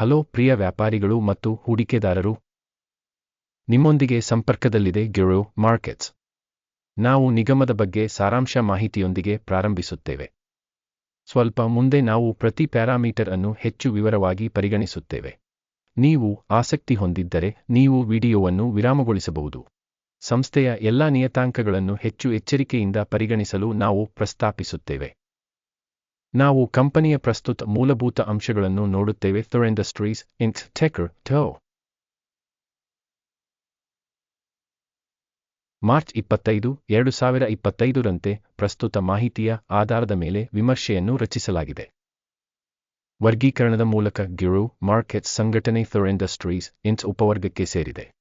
Hello ಪ್ರಿಯ ವ್ಯಾಪಾರಿಗಳು ಮತ್ತು ಹೂಡಿಕೆದಾರರು. ನಿಮ್ಮೊಂದಿಗೆ ಸಂಪರ್ಕದಲ್ಲಿದೆ ಗಿರೋ ಮಾರ್ಕೆಟ್ಸ್. ನಾವು ನಿಗಮದ ಬಗ್ಗೆ ಸಾರಾಂಶ ಮಾಹಿತಿಯೊಂದಿಗೆ ಪ್ರಾರಂಭಿಸುತ್ತೇವೆ. ಸ್ವಲ್ಪ ಮುಂದೆ ನಾವು ಪ್ರತಿ ಪ್ಯಾರಾಮೀಟರ್ ಅನ್ನು ಹೆಚ್ಚು ವಿವರವಾಗಿ ಪರಿಗಣಿಸುತ್ತೇವೆ. ನೀವು ಆಸಕ್ತಿ ಹೊಂದಿದ್ದರೆ ನೀವು ವಿಡಿಯೋವನ್ನು ವಿರಾಮಗೊಳಿಸಬಹುದು. ಸಂಸ್ಥೆಯ ಎಲ್ಲಾ ನಿಯತಾಂಕಗಳನ್ನು ಹೆಚ್ಚು ಎಚ್ಚರಿಕೆಯಿಂದ ಪರಿಗಣಿಸಲು ನಾವು ಪ್ರಸ್ತಾಪಿಸುತ್ತೇವೆ. ನಾವು ಕಂಪನಿಯ ಪ್ರಸ್ತುತ ಮೂಲಭೂತ ಅಂಶಗಳನ್ನು ನೋಡುತ್ತೇವೆ. ಥರ್ ಇಂಡಸ್ಟ್ರೀಸ್ ಇನ್ಸ್ ಟೆಕರ್ ಟೋ ಮಾರ್ಚ್ ಇಪ್ಪತ್ತೈದು, ಎರಡು ಸಾವಿರ ಇಪ್ಪತ್ತೈದರಂತೆ ಪ್ರಸ್ತುತ ಮಾಹಿತಿಯ ಆಧಾರದ ಮೇಲೆ ವಿಮರ್ಶೆಯನ್ನು ರಚಿಸಲಾಗಿದೆ. ವರ್ಗೀಕರಣದ ಮೂಲಕ ಗಿರು ಮಾರ್ಕೆಟ್ಸ್ ಸಂಘಟನೆ ಥರ್ ಇಂಡಸ್ಟ್ರೀಸ್ ಇನ್ಸ್ ಉಪವರ್ಗಕ್ಕೆ ಸೇರಿದೆ.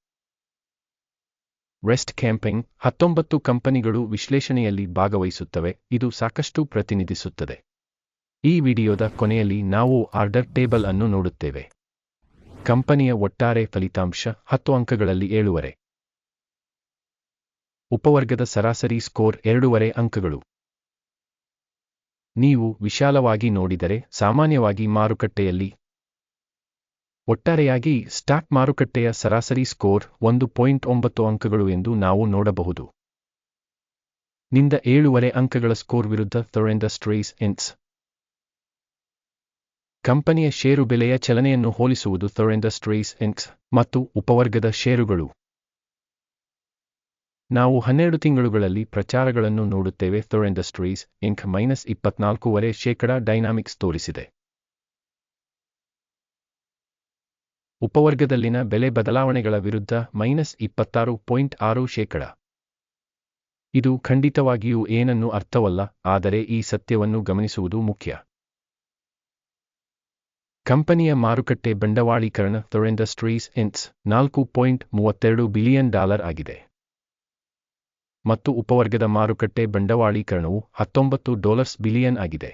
ರೆಸ್ಟ್ ಕ್ಯಾಂಪಿಂಗ್ ಹತ್ತೊಂಬತ್ತು ಕಂಪನಿಗಳು ವಿಶ್ಲೇಷಣೆಯಲ್ಲಿ ಭಾಗವಹಿಸುತ್ತವೆ. ಇದು ಸಾಕಷ್ಟು ಪ್ರತಿನಿಧಿಸುತ್ತದೆ. ಈ ವಿಡಿಯೋದ ಕೊನೆಯಲ್ಲಿ ನಾವು ಆರ್ಡರ್ ಟೇಬಲ್ ಅನ್ನು ನೋಡುತ್ತೇವೆ. ಕಂಪನಿಯ ಒಟ್ಟಾರೆ ಫಲಿತಾಂಶ ಹತ್ತು ಅಂಕಗಳಲ್ಲಿ ಏಳುವರೆ. ಉಪವರ್ಗದ ಸರಾಸರಿ ಸ್ಕೋರ್ ಎರಡೂವರೆ ಅಂಕಗಳು. ನೀವು ವಿಶಾಲವಾಗಿ ನೋಡಿದರೆ ಸಾಮಾನ್ಯವಾಗಿ ಮಾರುಕಟ್ಟೆಯಲ್ಲಿ ಒಟ್ಟಾರೆಯಾಗಿ ಸ್ಟಾಕ್ ಮಾರುಕಟ್ಟೆಯ ಸರಾಸರಿ ಸ್ಕೋರ್ ಒಂದು ಪಾಯಿಂಟ್ ಒಂಬತ್ತು ಅಂಕಗಳು ಎಂದು ನಾವು ನೋಡಬಹುದು. ನಿಂದ ಏಳುವರೆ ಅಂಕಗಳ ಸ್ಕೋರ್ ವಿರುದ್ಧ ಥೊರ್ ಇಂಡಸ್ಟ್ರೀಸ್ ಇನ್ಸ್ ಕಂಪನಿಯ ಷೇರು ಬೆಲೆಯ ಚಲನೆಯನ್ನು ಹೋಲಿಸುವುದು ಥರ್ ಇಂಡಸ್ಟ್ರೀಸ್ ಇನ್ಕ್ಸ್ ಮತ್ತು ಉಪವರ್ಗದ ಷೇರುಗಳು. ನಾವು ಹನ್ನೆರಡು ತಿಂಗಳುಗಳಲ್ಲಿ ಪ್ರಚಾರಗಳನ್ನು ನೋಡುತ್ತೇವೆ ಥರ್ ಇಂಡಸ್ಟ್ರೀಸ್ ಇಂಕ್ ಮೈನಸ್ ಇಪ್ಪತ್ನಾಲ್ಕೂವರೆ ಶೇಕಡಾ ಡೈನಾಮಿಕ್ಸ್ ತೋರಿಸಿದೆ. ಉಪವರ್ಗದಲ್ಲಿನ ಬೆಲೆ ಬದಲಾವಣೆಗಳ ವಿರುದ್ಧ ಮೈನಸ್ ಇಪ್ಪತ್ತಾರು ಪಾಯಿಂಟ್ ಆರು ಶೇಕಡ. ಇದು ಖಂಡಿತವಾಗಿಯೂ ಏನನ್ನು ಅರ್ಥವಲ್ಲ, ಆದರೆ ಈ ಸತ್ಯವನ್ನು ಗಮನಿಸುವುದು ಮುಖ್ಯ. ಕಂಪನಿಯ ಮಾರುಕಟ್ಟೆ ಬಂಡವಾಳೀಕರಣ ತೊರೆಂಡಸ್ಟ್ರೀಸ್ ಇನ್ಸ್ ನಾಲ್ಕು ಪಾಯಿಂಟ್ ಮೂವತ್ತೆರಡು ಬಿಲಿಯನ್ ಡಾಲರ್ ಆಗಿದೆ. ಮತ್ತು ಉಪವರ್ಗದ ಮಾರುಕಟ್ಟೆ ಬಂಡವಾಳೀಕರಣವು ಹತ್ತೊಂಬತ್ತು ಡಾಲರ್ಸ್ ಬಿಲಿಯನ್ ಆಗಿದೆ.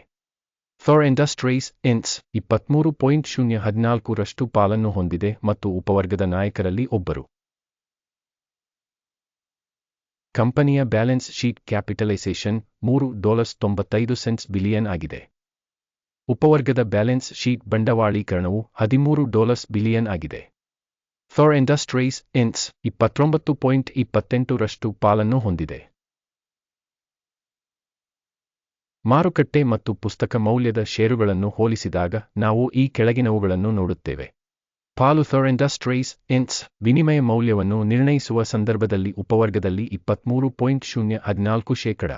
ಥೊರ್ ಇಂಡಸ್ಟ್ರೀಸ್ ಇನ್ಸ್ ಇಪ್ಪತ್ಮೂರು ಪಾಯಿಂಟ್ ಶೂನ್ಯ ಹದಿನಾಲ್ಕರಷ್ಟು ಪಾಲನ್ನು ಹೊಂದಿದೆ ಮತ್ತು ಉಪವರ್ಗದ ನಾಯಕರಲ್ಲಿ ಒಬ್ಬರು. ಕಂಪನಿಯ ಬ್ಯಾಲೆನ್ಸ್ ಶೀಟ್ ಕ್ಯಾಪಿಟಲೈಸೇಷನ್ ಮೂರು ಡಾಲರ್ಸ್ ತೊಂಬತ್ತೈದು ಸೆಂಟ್ಸ್ ಬಿಲಿಯನ್ ಆಗಿದೆ. ಉಪವರ್ಗದ ಬ್ಯಾಲೆನ್ಸ್ ಶೀಟ್ ಬಂಡವಾಳೀಕರಣವು ಹದಿಮೂರು ಡಾಲರ್ಸ್ ಬಿಲಿಯನ್ ಆಗಿದೆ. ಥೋರ್ ಇಂಡಸ್ಟ್ರೀಸ್ ಇನ್ಸ್ ಇಪ್ಪತ್ತೊಂಬತ್ತು ಪಾಯಿಂಟ್ ಇಪ್ಪತ್ತೆಂಟರಷ್ಟು ಪಾಲನ್ನು ಹೊಂದಿದೆ. ಮಾರುಕಟ್ಟೆ ಮತ್ತು ಪುಸ್ತಕ ಮೌಲ್ಯದ ಷೇರುಗಳನ್ನು ಹೋಲಿಸಿದಾಗ ನಾವು ಈ ಕೆಳಗಿನವುಗಳನ್ನು ನೋಡುತ್ತೇವೆ. ಪಾಲು ಥೋರ್ ಇಂಡಸ್ಟ್ರೀಸ್ ಇನ್ಸ್ ವಿನಿಮಯ ಮೌಲ್ಯವನ್ನು ನಿರ್ಣಯಿಸುವ ಸಂದರ್ಭದಲ್ಲಿ ಉಪವರ್ಗದಲ್ಲಿ ಇಪ್ಪತ್ತ್ಮೂರು ಪಾಯಿಂಟ್ ಶೂನ್ಯ ಹದಿನಾಲ್ಕು ಶೇಕಡ.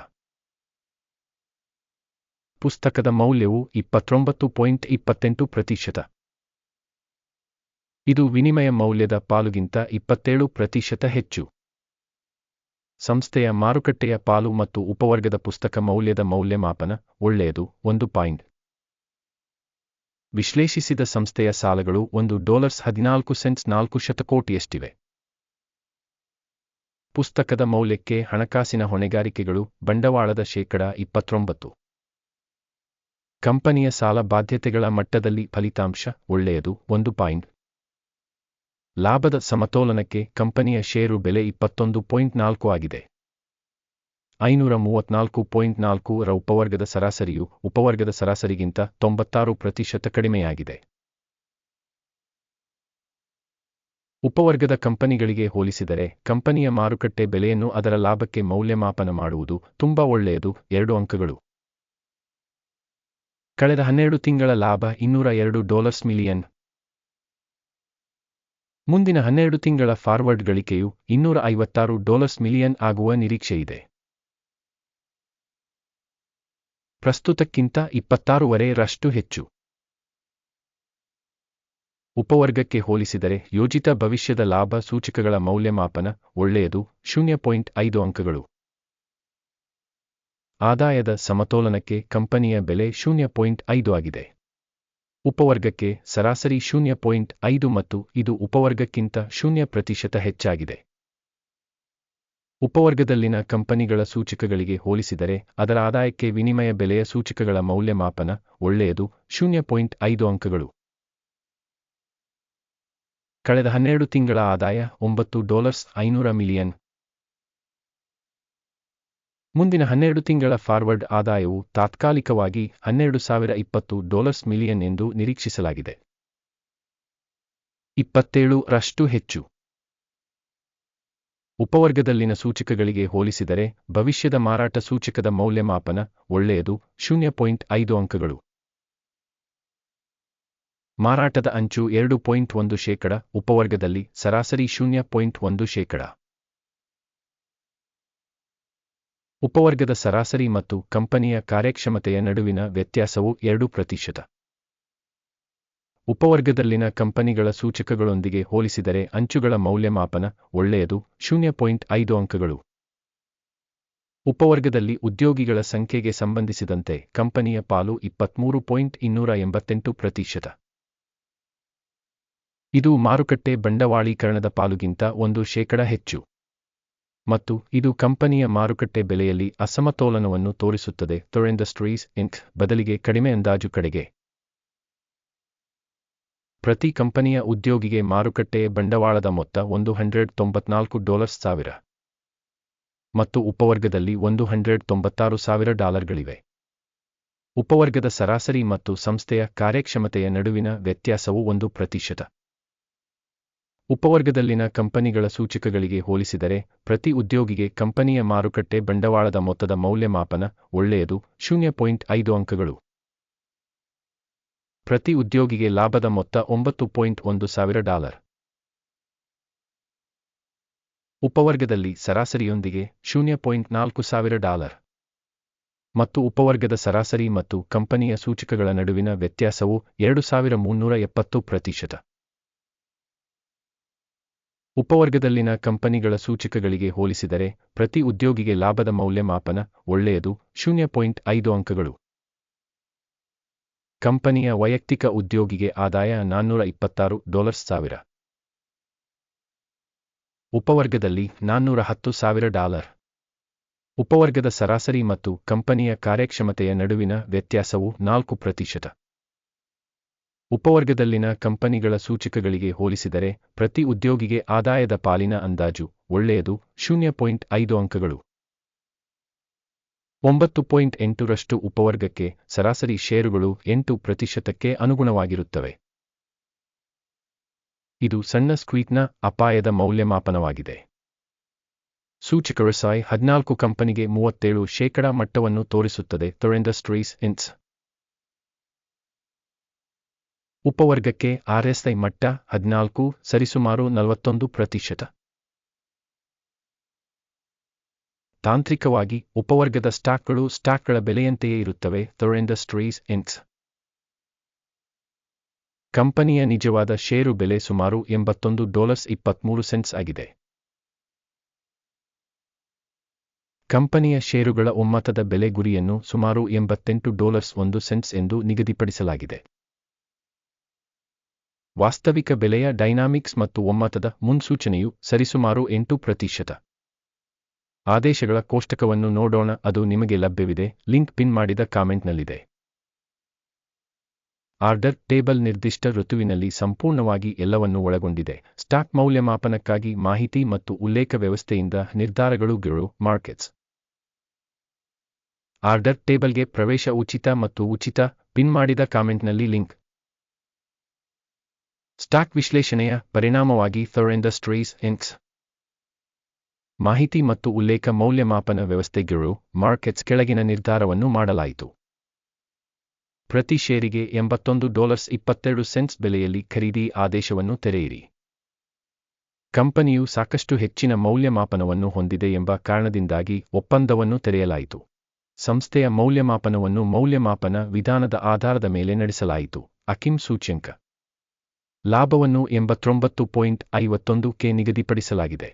ಪುಸ್ತಕದ ಮೌಲ್ಯವು ಇಪ್ಪತ್ತೊಂಬತ್ತು ಪಾಯಿಂಟ್ ಇಪ್ಪತ್ತೆಂಟು ಪ್ರತಿಶತ. ಇದು ವಿನಿಮಯ ಮೌಲ್ಯದ ಪಾಲುಗಿಂತ ಇಪ್ಪತ್ತೇಳು ಪ್ರತಿಶತ ಹೆಚ್ಚು. ಸಂಸ್ಥೆಯ ಮಾರುಕಟ್ಟೆಯ ಪಾಲು ಮತ್ತು ಉಪವರ್ಗದ ಪುಸ್ತಕ ಮೌಲ್ಯದ ಮೌಲ್ಯಮಾಪನ ಒಳ್ಳೆಯದು, ಒಂದು ಪಾಯಿಂಟ್. ವಿಶ್ಲೇಷಿಸಿದ ಸಂಸ್ಥೆಯ ಸಾಲಗಳು ಒಂದು ಡಾಲರ್ಸ್ ಹದಿನಾಲ್ಕು ಸೆಂಟ್ಸ್ ನಾಲ್ಕು ಶತಕೋಟಿಯಷ್ಟಿವೆ. ಪುಸ್ತಕದ ಮೌಲ್ಯಕ್ಕೆ ಹಣಕಾಸಿನ ಹೊಣೆಗಾರಿಕೆಗಳು ಬಂಡವಾಳದ ಶೇಕಡ ಇಪ್ಪತ್ತೊಂಬತ್ತು. ಕಂಪನಿಯ ಸಾಲ ಬಾಧ್ಯತೆಗಳ ಮಟ್ಟದಲ್ಲಿ ಫಲಿತಾಂಶ ಒಳ್ಳೆಯದು, ಒಂದು ಪಾಯಿಂಟ್. ಲಾಭದ ಸಮತೋಲನಕ್ಕೆ ಕಂಪನಿಯ ಷೇರು ಬೆಲೆ ಇಪ್ಪತ್ತೊಂದು ಪಾಯಿಂಟ್ ನಾಲ್ಕು ಆಗಿದೆ. ಐನೂರ ಮೂವತ್ನಾಲ್ಕು ಪಾಯಿಂಟ್ ನಾಲ್ಕು ಉಪವರ್ಗದ ಸರಾಸರಿಯು ಉಪವರ್ಗದ ಸರಾಸರಿಗಿಂತ ತೊಂಬತ್ತಾರು ಪ್ರತಿಶತ ಕಡಿಮೆಯಾಗಿದೆ. ಉಪವರ್ಗದ ಕಂಪನಿಗಳಿಗೆ ಹೋಲಿಸಿದರೆ ಕಂಪನಿಯ ಮಾರುಕಟ್ಟೆ ಬೆಲೆಯನ್ನು ಅದರ ಲಾಭಕ್ಕೆ ಮೌಲ್ಯಮಾಪನ ಮಾಡುವುದು ತುಂಬಾ ಒಳ್ಳೆಯದು, ಎರಡು ಅಂಕಗಳು. ಕಳೆದ ಹನ್ನೆರಡು ತಿಂಗಳ ಲಾಭ ಇನ್ನೂರ ಎರಡು ಡಾಲರ್ಸ್ ಮಿಲಿಯನ್. ಮುಂದಿನ ಹನ್ನೆರಡು ತಿಂಗಳ ಫಾರ್ವರ್ಡ್ ಗಳಿಕೆಯು ಇನ್ನೂರ ಐವತ್ತಾರು ಡಾಲರ್ಸ್ ಮಿಲಿಯನ್ ಆಗುವ ನಿರೀಕ್ಷೆಯಿದೆ. ಪ್ರಸ್ತುತಕ್ಕಿಂತ ಇಪ್ಪತ್ತಾರೂವರೆ ರಷ್ಟು ಹೆಚ್ಚು. ಉಪವರ್ಗಕ್ಕೆ ಹೋಲಿಸಿದರೆ ಯೋಜಿತ ಭವಿಷ್ಯದ ಲಾಭ ಸೂಚಕಗಳ ಮೌಲ್ಯಮಾಪನ ಒಳ್ಳೆಯದು, ಶೂನ್ಯ ಪಾಯಿಂಟ್ ಐದು ಅಂಕಗಳು. ಆದಾಯದ ಸಮತೋಲನಕ್ಕೆ ಕಂಪನಿಯ ಬೆಲೆ ಶೂನ್ಯ ಪಾಯಿಂಟ್ ಐದು ಆಗಿದೆ. ಉಪವರ್ಗಕ್ಕೆ ಸರಾಸರಿ ಶೂನ್ಯ ಪಾಯಿಂಟ್ ಐದು ಮತ್ತು ಇದು ಉಪವರ್ಗಕ್ಕಿಂತ ಶೂನ್ಯ ಪ್ರತಿಶತ ಹೆಚ್ಚಾಗಿದೆ. ಉಪವರ್ಗದಲ್ಲಿನ ಕಂಪನಿಗಳ ಸೂಚಕಗಳಿಗೆ ಹೋಲಿಸಿದರೆ ಅದರ ಆದಾಯಕ್ಕೆ ವಿನಿಮಯ ಬೆಲೆಯ ಸೂಚಕಗಳ ಮೌಲ್ಯಮಾಪನ ಒಳ್ಳೆಯದು, ಶೂನ್ಯ ಪಾಯಿಂಟ್ ಅಂಕಗಳು. ಕಳೆದ ಹನ್ನೆರಡು ತಿಂಗಳ ಆದಾಯ ಒಂಬತ್ತು ಡಾಲರ್ಸ್ ಐನೂರ ಮಿಲಿಯನ್. ಮುಂದಿನ ಹನ್ನೆರಡು ತಿಂಗಳ ಫಾರ್ವರ್ಡ್ ಆದಾಯವು ತಾತ್ಕಾಲಿಕವಾಗಿ ಹನ್ನೆರಡು ಸಾವಿರ ಇಪ್ಪತ್ತು ಡಾಲರ್ಸ್ ಮಿಲಿಯನ್ ಎಂದು ನಿರೀಕ್ಷಿಸಲಾಗಿದೆ. ಇಪ್ಪತ್ತೇಳು ರಷ್ಟು ಹೆಚ್ಚು. ಉಪವರ್ಗದಲ್ಲಿನ ಸೂಚಕಗಳಿಗೆ ಹೋಲಿಸಿದರೆ ಭವಿಷ್ಯದ ಮಾರಾಟ ಸೂಚಕದ ಮೌಲ್ಯಮಾಪನ ಒಳ್ಳೆಯದು, ಶೂನ್ಯ ಪಾಯಿಂಟ್ ಐದು ಅಂಕಗಳು. ಮಾರಾಟದ ಅಂಚು ಎರಡು ಪಾಯಿಂಟ್ ಒಂದು ಶೇಕಡ, ಉಪವರ್ಗದಲ್ಲಿ ಸರಾಸರಿ ಶೂನ್ಯ ಪಾಯಿಂಟ್ ಒಂದು ಶೇಕಡ. ಉಪವರ್ಗದ ಸರಾಸರಿ ಮತ್ತು ಕಂಪನಿಯ ಕಾರ್ಯಕ್ಷಮತೆಯ ನಡುವಿನ ವ್ಯತ್ಯಾಸವು ಎರಡು ಪ್ರತಿಶತ. ಉಪವರ್ಗದಲ್ಲಿನ ಕಂಪನಿಗಳ ಸೂಚಕಗಳೊಂದಿಗೆ ಹೋಲಿಸಿದರೆ ಅಂಚುಗಳ ಮೌಲ್ಯಮಾಪನ ಒಳ್ಳೆಯದು, ಶೂನ್ಯ ಪಾಯಿಂಟ್ ಐದು ಅಂಕಗಳು. ಉಪವರ್ಗದಲ್ಲಿ ಉದ್ಯೋಗಿಗಳ ಸಂಖ್ಯೆಗೆ ಸಂಬಂಧಿಸಿದಂತೆ ಕಂಪನಿಯ ಪಾಲು ಇಪ್ಪತ್ಮೂರು ಪಾಯಿಂಟ್ ಇನ್ನೂರ ಎಂಬತ್ತೆಂಟು ಪ್ರತಿಶತ. ಇದು ಮಾರುಕಟ್ಟೆ ಬಂಡವಾಳೀಕರಣದ ಪಾಲುಗಿಂತ ಒಂದು ಶೇಕಡ ಹೆಚ್ಚು. ಮತ್ತು ಇದು ಕಂಪನಿಯ ಮಾರುಕಟ್ಟೆ ಬೆಲೆಯಲ್ಲಿ ಅಸಮತೋಲನವನ್ನು ತೋರಿಸುತ್ತದೆ. ತೊರೆಂಡಸ್ಟ್ರೀಸ್ ಇಂಕ್ ಬದಲಿಗೆ ಕಡಿಮೆ ಅಂದಾಜು ಕಡೆಗೆ. ಪ್ರತಿ ಕಂಪನಿಯ ಉದ್ಯೋಗಿಗೆ ಮಾರುಕಟ್ಟೆ ಬಂಡವಾಳದ ಮೊತ್ತ ಒಂದು ಹಂಡ್ರೆಡ್ ತೊಂಬತ್ನಾಲ್ಕು ಡಾಲರ್ಸ್ ಸಾವಿರ. ಮತ್ತು ಉಪವರ್ಗದಲ್ಲಿ ಒಂದು ಹಂಡ್ರೆಡ್ ತೊಂಬತ್ತಾರು ಸಾವಿರ ಡಾಲರ್ಗಳಿವೆ. ಉಪವರ್ಗದ ಸರಾಸರಿ ಮತ್ತು ಸಂಸ್ಥೆಯ ಕಾರ್ಯಕ್ಷಮತೆಯ ನಡುವಿನ ವ್ಯತ್ಯಾಸವು ಒಂದು ಪ್ರತಿಶತ. ಉಪವರ್ಗದಲ್ಲಿನ ಕಂಪನಿಗಳ ಸೂಚಕಗಳಿಗೆ ಹೋಲಿಸಿದರೆ, ಪ್ರತಿ ಉದ್ಯೋಗಿಗೆ ಕಂಪನಿಯ ಮಾರುಕಟ್ಟೆ ಬಂಡವಾಳದ ಮೊತ್ತದ ಮೌಲ್ಯಮಾಪನ ಒಳ್ಳೆಯದು, ಶೂನ್ಯ ಪಾಯಿಂಟ್ ಐದು ಅಂಕಗಳು. ಪ್ರತಿ ಉದ್ಯೋಗಿಗೆ ಲಾಭದ ಮೊತ್ತ ಒಂಬತ್ತು ಪಾಯಿಂಟ್ ಒಂದು ಸಾವಿರ ಡಾಲರ್. ಉಪವರ್ಗದಲ್ಲಿ ಸರಾಸರಿಯೊಂದಿಗೆ ಶೂನ್ಯ ಪಾಯಿಂಟ್ ನಾಲ್ಕು ಸಾವಿರ ಡಾಲರ್. ಮತ್ತು ಉಪವರ್ಗದ ಸರಾಸರಿ ಮತ್ತು ಕಂಪನಿಯ ಸೂಚಕಗಳ ನಡುವಿನ ವ್ಯತ್ಯಾಸವು ಎರಡು ಸಾವಿರ ಮುನ್ನೂರ ಎಪ್ಪತ್ತು ಪ್ರತಿಶತ. ಉಪವರ್ಗದಲ್ಲಿನ ಕಂಪನಿಗಳ ಸೂಚಕಗಳಿಗೆ ಹೋಲಿಸಿದರೆ, ಪ್ರತಿ ಉದ್ಯೋಗಿಗೆ ಲಾಭದ ಮೌಲ್ಯಮಾಪನ ಒಳ್ಳೆಯದು, ಶೂನ್ಯ ಪಾಯಿಂಟ್ ಐದು ಅಂಕಗಳು. ಕಂಪನಿಯ ವೈಯಕ್ತಿಕ ಉದ್ಯೋಗಿಗೆ ಆದಾಯ ನಾನ್ನೂರ ಇಪ್ಪತ್ತಾರು ಡಾಲರ್ಸ್ ಸಾವಿರ. ಉಪವರ್ಗದಲ್ಲಿ ನಾನ್ನೂರ ಹತ್ತು ಸಾವಿರ ಡಾಲರ್. ಉಪವರ್ಗದ ಸರಾಸರಿ ಮತ್ತು ಕಂಪನಿಯ ಕಾರ್ಯಕ್ಷಮತೆಯ ನಡುವಿನ ವ್ಯತ್ಯಾಸವು ನಾಲ್ಕು ಪ್ರತಿಶತ. ಉಪವರ್ಗದಲ್ಲಿನ ಕಂಪನಿಗಳ ಸೂಚಕಗಳಿಗೆ ಹೋಲಿಸಿದರೆ ಪ್ರತಿ ಉದ್ಯೋಗಿಗೆ ಆದಾಯದ ಪಾಲಿನ ಅಂದಾಜು ಒಳ್ಳೆಯದು, ಶೂನ್ಯ ಪಾಯಿಂಟ್ ಐದು ಅಂಕಗಳು. ಒಂಬತ್ತು ಪಾಯಿಂಟ್ ಎಂಟರಷ್ಟು ಉಪವರ್ಗಕ್ಕೆ ಸರಾಸರಿ ಷೇರುಗಳು ಎಂಟು ಪ್ರತಿಶತಕ್ಕೆ ಅನುಗುಣವಾಗಿರುತ್ತವೆ. ಇದು ಸಣ್ಣ ಸ್ಕ್ವೀಟ್ನ ಅಪಾಯದ ಮೌಲ್ಯಮಾಪನವಾಗಿದೆ. ಸೂಚಕರು ಸಾಯ್ ಹದಿನಾಲ್ಕು ಕಂಪನಿಗೆ ಮೂವತ್ತೇಳು ಶೇಕಡಾ ಮಟ್ಟವನ್ನು ತೋರಿಸುತ್ತದೆ ತೊರೆಂಡಸ್ಟ್ರೀಸ್ ಇನ್ಸ್ ಉಪವರ್ಗಕ್ಕೆ ಆರ್ಎಸ್ಐ ಮಟ್ಟ ಹದಿನಾಲ್ಕು, ಸರಿಸುಮಾರು ನಲವತ್ತೊಂದು ಪ್ರತಿಶತ. ತಾಂತ್ರಿಕವಾಗಿ, ಉಪವರ್ಗದ ಸ್ಟಾಕ್ಗಳು ಸ್ಟಾಕ್ಗಳ ಬೆಲೆಯಂತೆಯೇ ಇರುತ್ತವೆ ತೊರೆಂಡಸ್ಟ್ರೀಸ್ ಇನ್ಸ್ ಕಂಪನಿಯ ನಿಜವಾದ ಷೇರು ಬೆಲೆ ಸುಮಾರು ಎಂಬತ್ತೊಂದು ಡಾಲರ್ಸ್ ಇಪ್ಪತ್ಮೂರು ಸೆಂಟ್ಸ್ ಆಗಿದೆ. ಕಂಪನಿಯ ಷೇರುಗಳ ಒಮ್ಮತದ ಬೆಲೆ ಗುರಿಯನ್ನು ಸುಮಾರು ಎಂಬತ್ತೆಂಟು ಡಾಲರ್ಸ್ ಒಂದು ಸೆಂಟ್ಸ್ ಎಂದು ನಿಗದಿಪಡಿಸಲಾಗಿದೆ. ವಾಸ್ತವಿಕ ಬೆಲೆಯ ಡೈನಾಮಿಕ್ಸ್ ಮತ್ತು ಒಮ್ಮತದ ಮುನ್ಸೂಚನೆಯು ಸರಿಸುಮಾರು ಎಂಟು ಪ್ರತಿಶತ. ಆದೇಶಗಳ ಕೋಷ್ಟಕವನ್ನು ನೋಡೋಣ, ಅದು ನಿಮಗೆ ಲಭ್ಯವಿದೆ, ಲಿಂಕ್ ಪಿನ್ ಮಾಡಿದ ಕಾಮೆಂಟ್ನಲ್ಲಿದೆ. ಆರ್ಡರ್ ಟೇಬಲ್ ನಿರ್ದಿಷ್ಟ ಋತುವಿನಲ್ಲಿ ಸಂಪೂರ್ಣವಾಗಿ ಎಲ್ಲವನ್ನು ಒಳಗೊಂಡಿದೆ. ಸ್ಟಾಕ್ ಮೌಲ್ಯಮಾಪನಕ್ಕಾಗಿ ಮಾಹಿತಿ ಮತ್ತು ಉಲ್ಲೇಖ ವ್ಯವಸ್ಥೆಯಿಂದ ನಿರ್ಧಾರಗಳು, ಗಿರು ಮಾರ್ಕೆಟ್ಸ್. ಆರ್ಡರ್ ಟೇಬಲ್ಗೆ ಪ್ರವೇಶ ಉಚಿತ ಮತ್ತು ಉಚಿತ ಪಿನ್ ಮಾಡಿದ ಕಾಮೆಂಟ್ನಲ್ಲಿ ಲಿಂಕ್. ಸ್ಟಾಕ್ ವಿಶ್ಲೇಷಣೆಯ ಪರಿಣಾಮವಾಗಿ ಥರ್ ಇಂಡಸ್ಟ್ರೀಸ್ ಇನ್ಕ್ಸ್ ಮಾಹಿತಿ ಮತ್ತು ಉಲ್ಲೇಖ ಮೌಲ್ಯಮಾಪನ ವ್ಯವಸ್ಥೆಗಳು ಮಾರ್ಕೆಟ್ಸ್ ಕೆಳಗಿನ ನಿರ್ಧಾರವನ್ನು ಮಾಡಲಾಯಿತು. ಪ್ರತಿ ಷೇರಿಗೆ ಎಂಬತ್ತೊಂದು ಡಾಲರ್ಸ್ ಇಪ್ಪತ್ತೆರಡು ಸೆಂಟ್ಸ್ ಬೆಲೆಯಲ್ಲಿ ಖರೀದಿ ಆದೇಶವನ್ನು ತೆರೆಯಿರಿ. ಕಂಪನಿಯು ಸಾಕಷ್ಟು ಹೆಚ್ಚಿನ ಮೌಲ್ಯಮಾಪನವನ್ನು ಹೊಂದಿದೆ ಎಂಬ ಕಾರಣದಿಂದಾಗಿ ಒಪ್ಪಂದವನ್ನು ತೆರೆಯಲಾಯಿತು. ಸಂಸ್ಥೆಯ ಮೌಲ್ಯಮಾಪನವನ್ನು ಮೌಲ್ಯಮಾಪನ ವಿಧಾನದ ಆಧಾರದ ಮೇಲೆ ನಡೆಸಲಾಯಿತು, ಅಕಿಮ್ ಸೂಚ್ಯಂಕ. ಲಾಭವನ್ನು ಎಂಬತ್ತೊಂಬತ್ತು ಪಾಯಿಂಟ್ ಐವತ್ತೊಂದು ಕೆ ನಿಗದಿಪಡಿಸಲಾಗಿದೆ.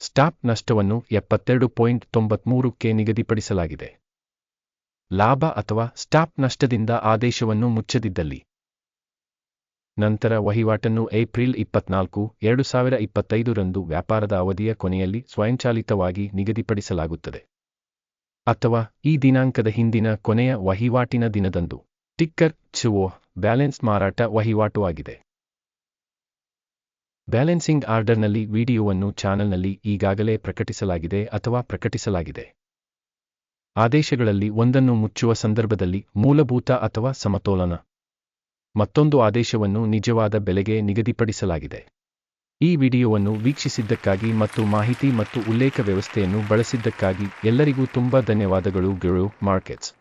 ಸ್ಟಾಪ್ ನಷ್ಟವನ್ನು ಎಪ್ಪತ್ತೆರಡು ಪಾಯಿಂಟ್ ತೊಂಬತ್ಮೂರು ಕೆ ನಿಗದಿಪಡಿಸಲಾಗಿದೆ. ಲಾಭ ಅಥವಾ ಸ್ಟಾಪ್ ನಷ್ಟದಿಂದ ಆದೇಶವನ್ನು ಮುಚ್ಚದಿದ್ದಲ್ಲಿ. ನಂತರ ವಹಿವಾಟನ್ನು ಏಪ್ರಿಲ್ ಇಪ್ಪತ್ನಾಲ್ಕು ಎರಡು ಸಾವಿರ ಇಪ್ಪತ್ತೈದರಂದು ವ್ಯಾಪಾರದ ಅವಧಿಯ ಕೊನೆಯಲ್ಲಿ ಸ್ವಯಂಚಾಲಿತವಾಗಿ ನಿಗದಿಪಡಿಸಲಾಗುತ್ತದೆ. ಅಥವಾ ಈ ದಿನಾಂಕದ ಹಿಂದಿನ ಕೊನೆಯ ವಹಿವಾಟಿನ ದಿನದಂದು. ಟಿಕ್ಕರ್ ಚುವೋ ಬ್ಯಾಲೆನ್ಸ್ ಮಾರಾಟ ವಹಿವಾಟು ಆಗಿದೆ. ಬ್ಯಾಲೆನ್ಸಿಂಗ್ ಆರ್ಡರ್ನಲ್ಲಿ ವಿಡಿಯೋವನ್ನು ಚಾನಲ್ನಲ್ಲಿ ಈಗಾಗಲೇ ಪ್ರಕಟಿಸಲಾಗಿದೆ ಅಥವಾ ಪ್ರಕಟಿಸಲಾಗಿದೆ. ಆದೇಶಗಳಲ್ಲಿ ಒಂದನ್ನು ಮುಚ್ಚುವ ಸಂದರ್ಭದಲ್ಲಿ ಮೂಲಭೂತ ಅಥವಾ ಸಮತೋಲನ. ಮತ್ತೊಂದು ಆದೇಶವನ್ನು ನಿಜವಾದ ಬೆಲೆಗೆ ನಿಗದಿಪಡಿಸಲಾಗಿದೆ. ಈ ವಿಡಿಯೋವನ್ನು ವೀಕ್ಷಿಸಿದ್ದಕ್ಕಾಗಿ ಮತ್ತು ಮಾಹಿತಿ ಮತ್ತು ಉಲ್ಲೇಖ ವ್ಯವಸ್ಥೆಯನ್ನು ಬಳಸಿದ್ದಕ್ಕಾಗಿ ಎಲ್ಲರಿಗೂ ತುಂಬಾ ಧನ್ಯವಾದಗಳು. ಗಿಳು ಮಾರ್ಕೆಟ್ಸ್